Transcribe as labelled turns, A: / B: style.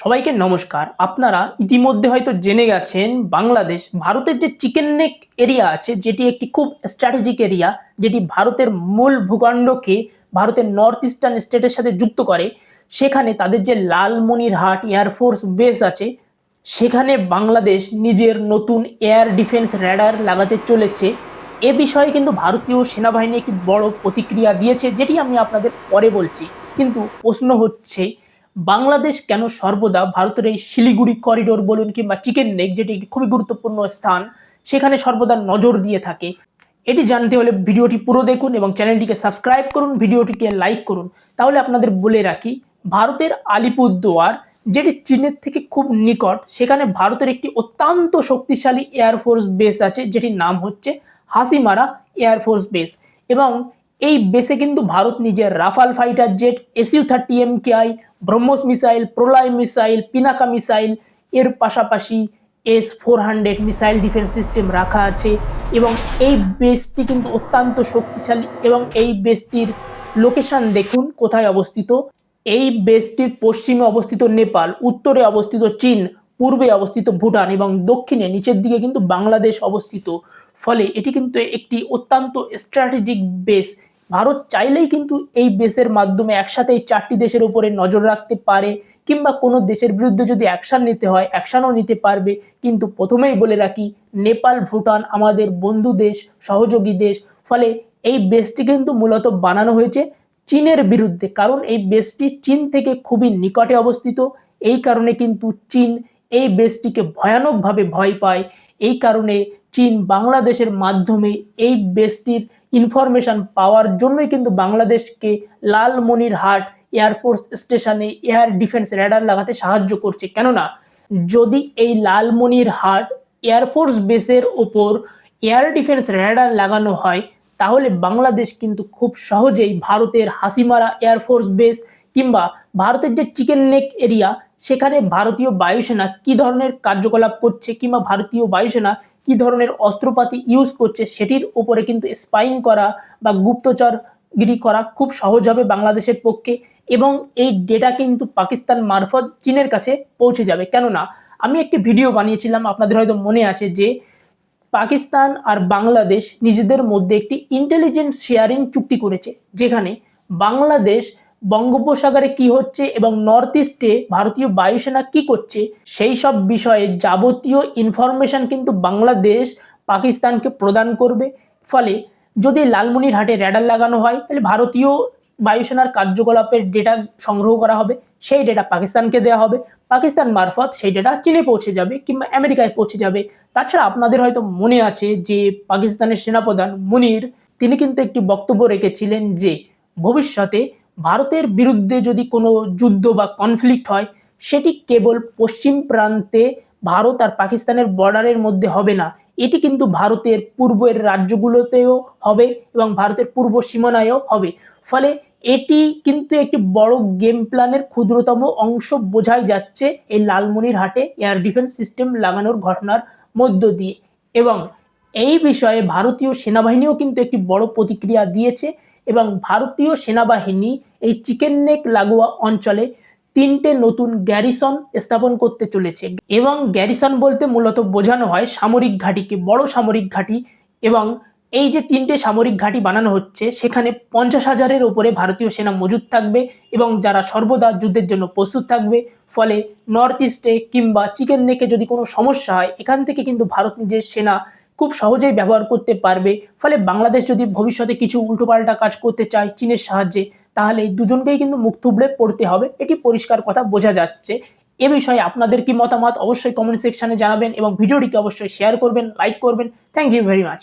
A: সবাইকে নমস্কার। আপনারা ইতিমধ্যে হয়তো জেনে গেছেন, বাংলাদেশ ভারতের যে চিকেন নেক এরিয়া আছে, যেটি একটি খুব স্ট্র্যাটেজিক এরিয়া যেটি ভারতের মূল ভূখণ্ডকে ভারতের নর্থ ইস্টার্ন স্টেটের সাথে যুক্ত করে, সেখানে তাদের যে লালমনিরহাট এয়ারফোর্স বেস আছে, সেখানে বাংলাদেশ নিজের নতুন এয়ার ডিফেন্স র্যাডার লাগাতে চলেছে। এ বিষয়ে কিন্তু ভারতীয় সেনাবাহিনী একটি বড় প্রতিক্রিয়া দিয়েছে, যেটি আমি আপনাদের পরে বলছি। কিন্তু প্রশ্ন হচ্ছে বাংলাদেশ কেন সর্বদা ভারতের এই শিলিগুড়ি করিডোর বলুন কিংবা চিকেন নেক যেটি একটি খুবই গুরুত্বপূর্ণ স্থান, সেখানে সর্বদা নজর দিয়ে থাকে। এটি জানতে হলে ভিডিওটি পুরো দেখুন এবং চ্যানেলটিকে সাবস্ক্রাইব করুন, ভিডিওটিকে লাইক করুন। তাহলে আপনাদের বলে রাখি, ভারতের আলিপুরদুয়ার, যেটি চীনের থেকে খুব নিকট, সেখানে ভারতের একটি অত্যন্ত শক্তিশালী এয়ারফোর্স বেস আছে, যেটির নাম হচ্ছে হাসিমারা এয়ারফোর্স বেস এবং এই বেসে কিন্তু ভারত নিজের Rafale fighter jet SU thirty M KI BrahMos missile, Pralay missile, Pinaka missile, এর পাশাপাশি S four hundred missile defence system রাখা আছে এবং এই বেসটি কিন্তু অত্যন্ত শক্তিশালী এবং এই বেসটির লোকেশন দেখুন কোথায় অবস্থিত। এই বেসটির পশ্চিমে অবস্থিত নেপাল, উত্তরে অবস্থিত চীন, পূর্বে অবস্থিত ভুটান এবং দক্ষিণে নিচের দিকে কিন্তু বাংলাদেশ অবস্থিত। ফলে এটি কিন্তু একটি অত্যন্ত স্ট্র্যাটেজিক বেস ভারত চাইলেই কিন্তু এই বেসের মাধ্যমে একসাথে এই চারটি দেশের উপরে নজর রাখতে পারে, কিংবা কোনো দেশের বিরুদ্ধে যদি অ্যাকশন নিতে হয় অ্যাকশনও নিতে পারবে। কিন্তু প্রথমেই বলে রাখি, নেপাল, ভুটান আমাদের বন্ধু দেশ, সহযোগী দেশ। ফলে এই বেসটি কিন্তু মূলত বানানো হয়েছে চীনের বিরুদ্ধে, কারণ এই বেসটি চীন থেকে খুবই নিকটে অবস্থিত। এই কারণে কিন্তু চীন এই বেসটিকে ভয়ানকভাবে ভয় পায়। এই কারণে চীন বাংলাদেশের মাধ্যমে এই বেসটির ইনফরমেশন পাওয়ার জন্যই কিন্তু বাংলাদেশকে লালমনির লালমনিরহাট এয়ারফোর্স স্টেশনে এয়ার ডিফেন্স র্যাডার লাগাতে সাহায্য করছে। কেননা, যদি এই লালমনির লালমনিরহাট এয়ারফোর্স বেসের ওপর এয়ার ডিফেন্স র্যাডার লাগানো হয়, তাহলে বাংলাদেশ কিন্তু খুব সহজেই ভারতের হাসিমারা এয়ারফোর্স বেস কিংবা ভারতের যে চিকেন নেক এরিয়া, সেখানে ভারতীয় বায়ুসেনা কি ধরনের কার্যকলাপ করছে কিংবা ভারতীয় বায়ুসেনা কি ধরনের অস্ত্রপাতি ইউজ করছে সেটির উপরে কিন্তু স্পাইং করা বা গুপ্তচরগিরি করা খুব সহজ হবে বাংলাদেশের পক্ষে এবং এই ডেটা কিন্তু পাকিস্তান মারফত চীনের কাছে পৌঁছে যাবে। কেননা, আমি একটি ভিডিও বানিয়েছিলাম, আপনাদের হয়তো মনে আছে যে পাকিস্তান আর বাংলাদেশ নিজেদের মধ্যে একটি ইন্টেলিজেন্স শেয়ারিং চুক্তি করেছে, যেখানে বাংলাদেশ বঙ্গোপসাগরে কি হচ্ছে এবং নর্থ ইস্টে ভারতীয় বায়ুসেনা কি করছে, সেই সব বিষয়ে যাবতীয় ইনফরমেশন কিন্তু বাংলাদেশ পাকিস্তানকে প্রদান করবে। ফলে যদি লালমনিরহাটে র্যাডার লাগানো হয়, তাহলে ভারতীয় বায়ুসেনার কার্যকলাপের ডেটা সংগ্রহ করা হবে, সেই ডেটা পাকিস্তানকে দেওয়া হবে। পাকিস্তান মারফত সেই ডেটা চীনে পৌঁছে যাবে কিংবা আমেরিকায় পৌঁছে যাবে। তাছাড়া আপনাদের হয়তো মনে আছে যে পাকিস্তানের সেনাপ্রধান মুনির, তিনি কিন্তু একটি বক্তব্য রেখেছিলেন যে ভবিষ্যতে ভারতের বিরুদ্ধে যদি কোনো যুদ্ধ বা কনফ্লিক্ট হয়, সেটি কেবল পশ্চিম প্রান্তে ভারত আর পাকিস্তানের বর্ডারের মধ্যে হবে না। এটি কিন্তু ভারতের পূর্বের রাজ্যগুলোতেও হবে এবং ভারতের পূর্ব সীমানায়ও হবে। ফলে এটি কিন্তু একটি বড় গেম প্ল্যানের ক্ষুদ্রতম অংশ বোঝাই যাচ্ছে এই লালমনিরহাটে এয়ার ডিফেন্স সিস্টেম লাগানোর ঘটনার মধ্য দিয়ে। এবং এই বিষয়ে ভারতীয় সেনাবাহিনীও কিন্তু একটি বড় প্রতিক্রিয়া দিয়েছে। এবং ভারতীয় সেনাবাহিনী এই চিকেন নেক লাগোয়া অঞ্চলে তিনটে নতুন গ্যারিসন স্থাপন করতে চলেছে। এবং গ্যারিসন বলতে মূলত বোঝানো হয় সামরিক ঘাঁটিকে, বড় সামরিক ঘাঁটি এবং এই যে তিনটে সামরিক ঘাঁটি বানানো হচ্ছে, সেখানে পঞ্চাশ হাজারের ওপরে ভারতীয় সেনা মজুদ থাকবে এবং যারা সর্বদা যুদ্ধের জন্য প্রস্তুত থাকবে, ফলে নর্থ ইস্টে কিংবা চিকেন নেকে যদি কোনো সমস্যা হয়, এখান থেকে কিন্তু ভারত নিজের সেনা খুব সহজেই ব্যবহার করতে পারবে। ফলে বাংলাদেশ যদি ভবিষ্যতে কিছু উল্টোপাল্টা কাজ করতে চায় চীনের সাহায্যে, তাহলে এই দুজনকেই কিন্তু মুখ থুবড়ে পড়তে হবে। এটি পরিষ্কার কথা বোঝা যাচ্ছে। এ বিষয়ে আপনাদের কি মতামত অবশ্যই কমেন্ট সেকশনে জানাবেন এবং ভিডিওটিকে অবশ্যই শেয়ার করবেন লাইক করবেন। Thank you very much